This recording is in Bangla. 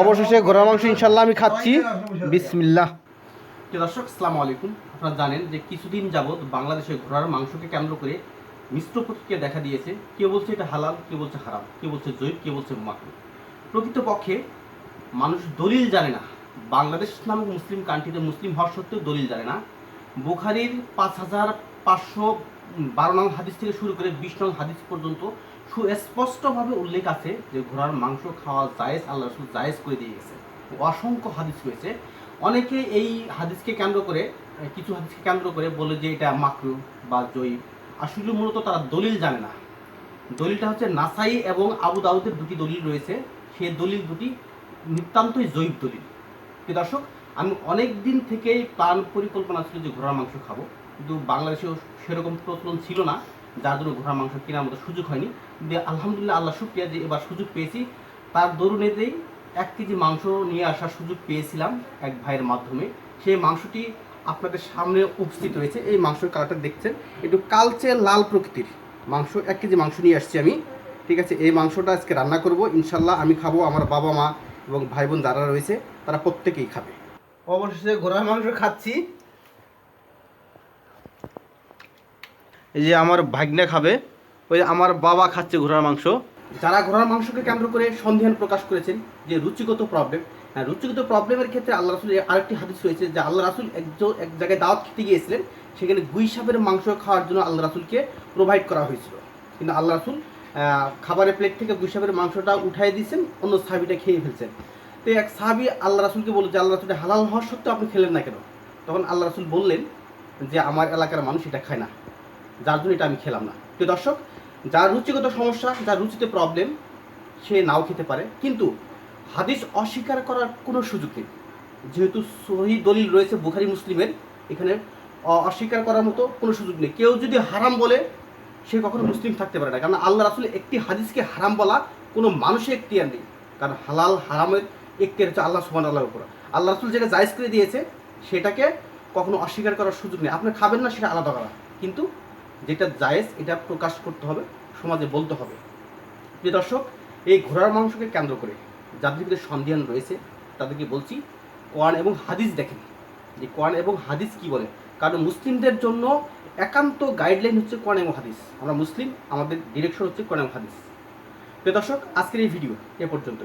অবশেষে ঘোড়ার মাংস ইনশাল্লাহ আমি খাচ্ছি। বিসমিল্লাহ। দর্শক, আসসালামু আলাইকুম। আপনারা জানেন যে কিছুদিন যাবৎ বাংলাদেশে ঘোড়ার মাংসকে কেন্দ্র করে মিশ্র প্রতিক্রিয়া দেখা দিয়েছে। কেউ বলছে এটা হালাল, কেউ বলছে হারাম, কেউ বলছে জৈব, কেউ বলছে মাকরু প্রকৃতপক্ষে মানুষ দলিল জানে না। বাংলাদেশ নামক মুসলিম কান্ট্রিতে মুসলিম হওয়ার সত্ত্বেও দলিল জানে না। বুখারির পাঁচ হাজার পাঁচশো বারো নং হাদিস থেকে শুরু করে বিশ নং হাদিস পর্যন্ত সুস্পষ্টভাবে উল্লেখ আছে যে ঘোড়ার মাংস খাওয়া জায়েজ, আল্লাহ রসুল জায়েজ করে দিয়ে গেছে। অসংখ্য হাদিস রয়েছে। অনেকে এই হাদিসকে কেন্দ্র করে, কিছু হাদিসকে কেন্দ্র করে বলে যে এটা মাকরু বা জয়ীব আসলে মূলত তারা দলিল জানে না। দলিলটা হচ্ছে নাসাই এবং আবু দাউদের দুটি দলিল রয়েছে। সেই দলিল দুটি নিতান্তই জৈব দলিল। দর্শক আমি অনেক দিন থেকেই প্ল্যান পরিকল্পনা ছিল যে ঘোড়ার মাংস খাব। কিন্তু বাংলাদেশেও সেরকম প্রচলন ছিল না, যার জন্য ঘোড়ার মাংস কেনার মতো সুযোগ হয়নি। আলহামদুলিল্লাহ, আল্লাহ শুক্রিয়া যে এবার সুযোগ পেয়েছি। তার দরুনেতেই এক কেজি মাংস নিয়ে আসার সুযোগ পেয়েছিলাম এক ভাইয়ের মাধ্যমে। সেই মাংসটি আপনাদের সামনে উপস্থিত হয়েছে। এই মাংসের কালারটা দেখছেন, একটু কালচে লাল প্রকৃতির মাংস। এক কেজি মাংস নিয়ে আসছি আমি। ঠিক আছে, এই মাংসটা আজকে রান্না করব। ইনশাল্লাহ আমি খাব আমার বাবা মা এবং ভাই বোন যারা রয়েছে, তারা প্রত্যেকেই খাবে। অবশেষে ঘোড়ার মাংস খাচ্ছি। এই যে আমার ভাগ্নে খাবে, ওই আমার বাবা খাচ্ছে ঘোড়ার মাংস। যারা ঘোড়ার মাংসকে কেন্দ্র করে সন্দেহান প্রকাশ করেছেন যে রুচিগত প্রবলেম হ্যাঁ রুচিগত প্রবলেমের ক্ষেত্রে আল্লাহ রাসুল আরেকটি হাদিস রয়েছে যে আল্লাহ রাসুল একজন এক জায়গায় দাওয়াত খেতে গিয়েছিলেন, সেখানে গুই সাপের মাংস খাওয়ার জন্য আল্লাহ রাসুলকে প্রোভাইড করা হয়েছিল। কিন্তু আল্লাহ রাসুল খাবারের প্লেট থেকে গুই সাপের মাংসটা উঠাই দিয়েছেন, অন্য সাহাবিটা খেয়ে ফেলছেন। তো এক সাহাবি আল্লাহ রাসুলকে বলল যে, আল্লাহ রাসুলটা হালাল হওয়ার সত্ত্বেও আপনি খেলেন না কেন? তখন আল্লাহ রাসুল বললেন যে, আমার এলাকার মানুষ এটা খায় না। যার জন্য এটা আমি খেলাম না। তো দর্শক, যার রুচিগত সমস্যা, যার রুচিতে প্রবলেম সে নাও খেতে পারে। কিন্তু হাদিস অস্বীকার করার কোনো সুযোগ নেই। যেহেতু সহি দলিল রয়েছে বুখারি, মুসলিমের, এখানে অস্বীকার করার মতো কোনো সুযোগ নেই। কেউ যদি হারাম বলে, সে কখনো মুসলিম থাকতে পারে না। কারণ আল্লাহ রাসুল একটি হাদিসকে হারাম বলা কোনো মানুষের এখতিয়ার নেই। কারণ হালাল, হারামের এখতিয়ার হচ্ছে আল্লাহ সুমান আল্লাহর উপর। আল্লাহ রাসুল যেটা জায়জ করে দিয়েছে, সেটাকে কখনো অস্বীকার করার সুযোগ নেই। আপনি খাবেন না, সেটা আলাদা করা কিন্তু যেটা জায়েজ, এটা প্রকাশ করতে হবে, সমাজে বলতে হবে। যে দর্শক, এই ঘোড়ার মাংসকে কেন্দ্র করে যাদের ভিতরে সন্দেহান রয়েছে। তাদেরকে বলছি, কোরআন এবং হাদিস দেখেন। যে কোরআন এবং হাদিস কি বলে? কারণ মুসলিমদের জন্য একান্ত গাইডলাইন হচ্ছে কোরআন এবং হাদিস। আমরা মুসলিম, আমাদের ডিরেকশন হচ্ছে কোরআন এবং হাদিস। প্রিয় দর্শক, আজকের এই ভিডিও এ পর্যন্ত